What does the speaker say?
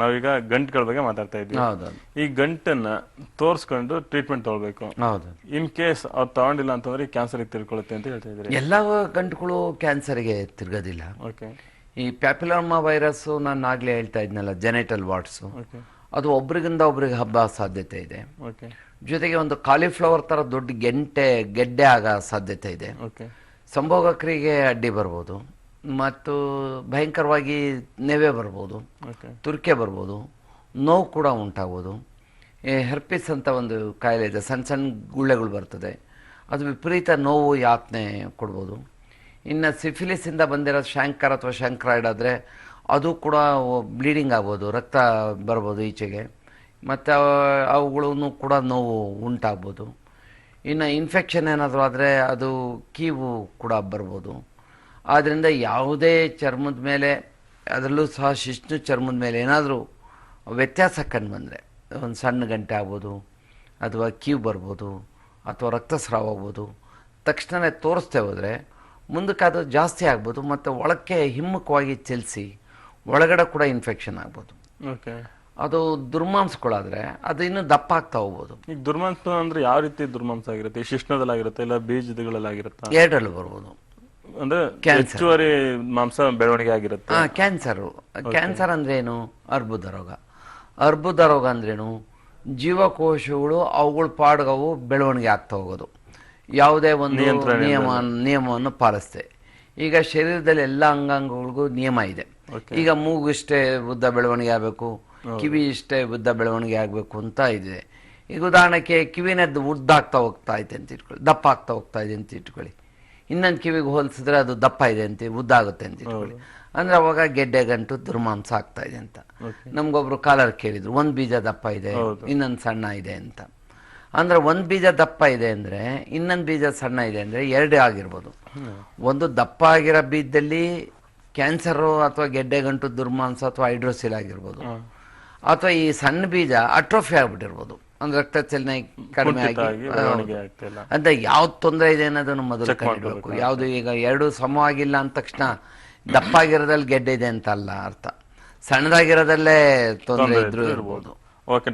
ನಾವೀಗ ಗಂಟ್ಗಳ ಬಗ್ಗೆ ಮಾತಾಡ್ತಾ ಇದ್ವಿ ಈ ಗಂಟನ್ನ ತೋರಿಸ್ಕೊಂಡು ಟ್ರೀಟ್ಮೆಂಟ್ ತಗೊಳ್ಬೇಕು. ಹೌದು. ಇನ್ ಕೇಸ್ ಅವ್ರು ತಗೊಂಡಿಲ್ಲ ಅಂತಂದ್ರೆ ಕ್ಯಾನ್ಸರ್ ತಿಳ್ಕೊಳ್ಳುತ್ತೆ ಅಂತ ಹೇಳ್ತಾ ಇದ್ರೆ ಎಲ್ಲ ಗಂಟುಗಳು ಕ್ಯಾನ್ಸರ್ಗೆ ತಿರ್ಗೋದಿಲ್ಲ. ಓಕೆ ಈ ಪ್ಯಾಪಿಲೋಮಾ ವೈರಸ್ ನಾನು ಆಗ್ಲೇ ಹೇಳ್ತಾ ಇದ್ನಲ್ಲ ಜೆನೆಟಲ್ ವಾಟ್ಸು ಓಕೆ ಅದು ಒಬ್ರಿಗಿಂದ ಒಬ್ರಿಗೆ ಹಬ್ಬ ಸಾಧ್ಯತೆ ಇದೆ. ಓಕೆ ಜೊತೆಗೆ ಒಂದು ಕಾಲಿಫ್ಲವರ್ ತರ ದೊಡ್ಡ ಗೆಂಟೆ ಗೆಡ್ಡೆ ಆಗೋ ಸಾಧ್ಯತೆ ಇದೆ. ಓಕೆ ಸಂಭೋಗಕರಿಗೆ ಅಡ್ಡಿ ಬರ್ಬೋದು. ಮತ್ತು ಭಯಂಕರವಾಗಿ ನೆವೆ ಬರ್ಬೋದು ತುರ್ಕೆ ಬರ್ಬೋದು ನೋವು ಕೂಡ ಉಂಟಾಗ್ಬೋದು. ಹೆರ್ಪಿಸ್ ಅಂತ ಒಂದು ಕಾಯಿಲೆ ಇದೆ ಸಣ್ಣ ಸಣ್ಣ ಗುಳ್ಳೆಗಳು ಬರ್ತದೆ. ಅದು ವಿಪರೀತ ನೋವು ಯಾತನೆ ಕೊಡ್ಬೋದು. ಇನ್ನು ಸಿಫಿಲಿಸಿಂದ ಬಂದಿರೋ ಶಾಂಕರ್ ಅಥವಾ ಶಾಂಕ್ರಾಯ್ಡ್ ಆದರೆ ಅದು ಕೂಡ ಬ್ಲೀಡಿಂಗ್ ಆಗ್ಬೋದು ರಕ್ತ ಬರ್ಬೋದು ಈಚೆಗೆ. ಮತ್ತು ಅವುಗಳೂ ಕೂಡ ನೋವು ಉಂಟಾಗ್ಬೋದು. ಇನ್ನು ಇನ್ಫೆಕ್ಷನ್ ಏನಾದರೂ ಆದರೆ ಅದು ಕೀವು ಕೂಡ ಬರ್ಬೋದು. ಆದ್ದರಿಂದ ಯಾವುದೇ ಚರ್ಮದ ಮೇಲೆ ಅದರಲ್ಲೂ ಸಹ ಶಿಷ್ಣು ಚರ್ಮದ ಮೇಲೆ ಏನಾದರೂ ವ್ಯತ್ಯಾಸ ಕಂಡು ಬಂದರೆ ಒಂದು ಸಣ್ಣ ಗಂಟೆ ಆಗ್ಬೋದು ಅಥವಾ ಕ್ಯೂ ಬರ್ಬೋದು ಅಥವಾ ರಕ್ತಸ್ರಾವ ಆಗ್ಬೋದು ತಕ್ಷಣವೇ ತೋರಿಸ್ತೇ ಹೋದರೆ ಮುಂದಕ್ಕೆ ಅದು ಜಾಸ್ತಿ ಆಗ್ಬೋದು ಮತ್ತು ಒಳಕ್ಕೆ ಹಿಮ್ಮುಖವಾಗಿ ಚಲಿಸಿ ಒಳಗಡೆ ಕೂಡ ಇನ್ಫೆಕ್ಷನ್ ಆಗ್ಬೋದು. ಓಕೆ. ಅದು ದುರ್ಮಾಂಸಗಳಾದರೆ ಅದು ಇನ್ನೂ ದಪ್ಪ ಆಗ್ತಾ ಹೋಗ್ಬೋದು. ಈಗ ದುರ್ಮಾಂಸ ಅಂದರೆ ಯಾವ ರೀತಿ ದುರ್ಮಾಂಸ ಆಗಿರುತ್ತೆ? ಶಿಷ್ಣದಲ್ಲಾಗಿರುತ್ತೆ ಶಿಶ್ನದಲ್ಲಾಗಿರುತ್ತೆ ಇಲ್ಲ ಬೀಜದಗಳಲ್ಲಾಗಿರುತ್ತೆ? ಎರಡರಲ್ಲೂ ಬರ್ಬೋದು. ಅಂದ್ರೆ. ಹೆಚ್ಚುವರಿ ಮಾಂಸ ಬೆಳವಣಿಗೆ ಆಗಿರುತ್ತೆ. ಆ ಕ್ಯಾನ್ಸರ್ ಕ್ಯಾನ್ಸರ್ ಅಂದ್ರೆ ಏನು ಅರ್ಬುದ ರೋಗ. ಅರ್ಬುದ ರೋಗ ಅಂದ್ರೇನು? ಜೀವಕೋಶಗಳು ಅವುಗಳ ಪಾಡ್ಗವು ಬೆಳವಣಿಗೆ ಆಗ್ತಾ ಹೋಗೋದು. ಯಾವುದೇ ಒಂದು ನಿಯಮ ನಿಯಮವನ್ನು ಪಾಲಿಸ್ತೆ. ಈಗ ಶರೀರದಲ್ಲಿ ಎಲ್ಲ ಅಂಗಾಂಗಗಳಿಗೂ ನಿಯಮ ಇದೆ. ಈಗ ಮೂಗು ಇಷ್ಟೇ ಉದ್ದ ಬೆಳವಣಿಗೆ ಆಗಬೇಕು ಕಿವಿ ಇಷ್ಟೇ ಉದ್ದ ಬೆಳವಣಿಗೆ ಆಗಬೇಕು ಅಂತ ಇದೆ. ಈಗ ಉದಾಹರಣೆಗೆ ಕಿವಿನದ್ದು ಉದ್ದಾಗ್ತಾ ಹೋಗ್ತಾ ಇದೆ ಅಂತ ಇಟ್ಕೊಳ್ಳಿ ದಪ್ಪ ಆಗ್ತಾ ಹೋಗ್ತಾ ಇದೆ ಅಂತ ಇಟ್ಕೊಳ್ಳಿ. ಇನ್ನೊಂದು ಕಿವಿಗೆ ಹೋಲಿಸಿದ್ರೆ ಅದು ದಪ್ಪ ಇದೆ ಅಂತ ಉದ್ದಾಗುತ್ತೆ ಅಂತ ಇಟ್ಕೊಳ್ಳಿ. ಅಂದ್ರೆ ಅವಾಗ ಗೆಡ್ಡೆ ಗಂಟು ದುರ್ಮಾಂಸ ಆಗ್ತಾ ಇದೆ ಅಂತ. ನಮ್ಗೊಬ್ರು ಕಾಲರ್ ಕೇಳಿದ್ರು ಒಂದು ಬೀಜ ದಪ್ಪ ಇದೆ ಇನ್ನೊಂದು ಸಣ್ಣ ಇದೆ ಅಂತ. ಅಂದ್ರೆ ಒಂದು ಬೀಜ ದಪ್ಪ ಇದೆ ಅಂದ್ರೆ ಇನ್ನೊಂದು ಬೀಜ ಸಣ್ಣ ಇದೆ ಅಂದ್ರೆ ಎರಡೇ ಆಗಿರ್ಬೋದು. ಒಂದು ದಪ್ಪ ಆಗಿರೋ ಬೀಜದಲ್ಲಿ ಕ್ಯಾನ್ಸರು ಅಥವಾ ಗೆಡ್ಡೆ ಗಂಟು ದುರ್ಮಾಂಸ ಅಥವಾ ಹೈಡ್ರೋಸಿಲ್ ಆಗಿರ್ಬೋದು. ಅಥವಾ ಈ ಸಣ್ಣ ಬೀಜ ಅಟ್ರೋಫಿ ಆಗ್ಬಿಟ್ಟಿರ್ಬೋದು. ಅಂದ್ರೆ ರಕ್ತ ಚಲನೆ ಕಡಿಮೆ ಆಗಿ ಅಂತ ಯಾವ್ದು ತೊಂದರೆ ಇದೆ ಅನ್ನೋದನ್ನು ಮೊದಲು Check ಯಾವ್ದು ಈಗ ಎರಡು ಸಮವಾಗಿಲ್ಲ ಅಂದ ತಕ್ಷಣ ದಪ್ಪ ಆಗಿರೋದ್ರಲ್ಲಿ ಗೆಡ್ಡೆ ಇದೆ ಅಂತ ಅಲ್ಲ ಅರ್ಥ. ಸಣ್ಣದಾಗಿರೋದಲ್ಲೇ ತೊಂದರೆ ಇದ್ರೂ ಇರ್ಬೋದು. ಓಕೆ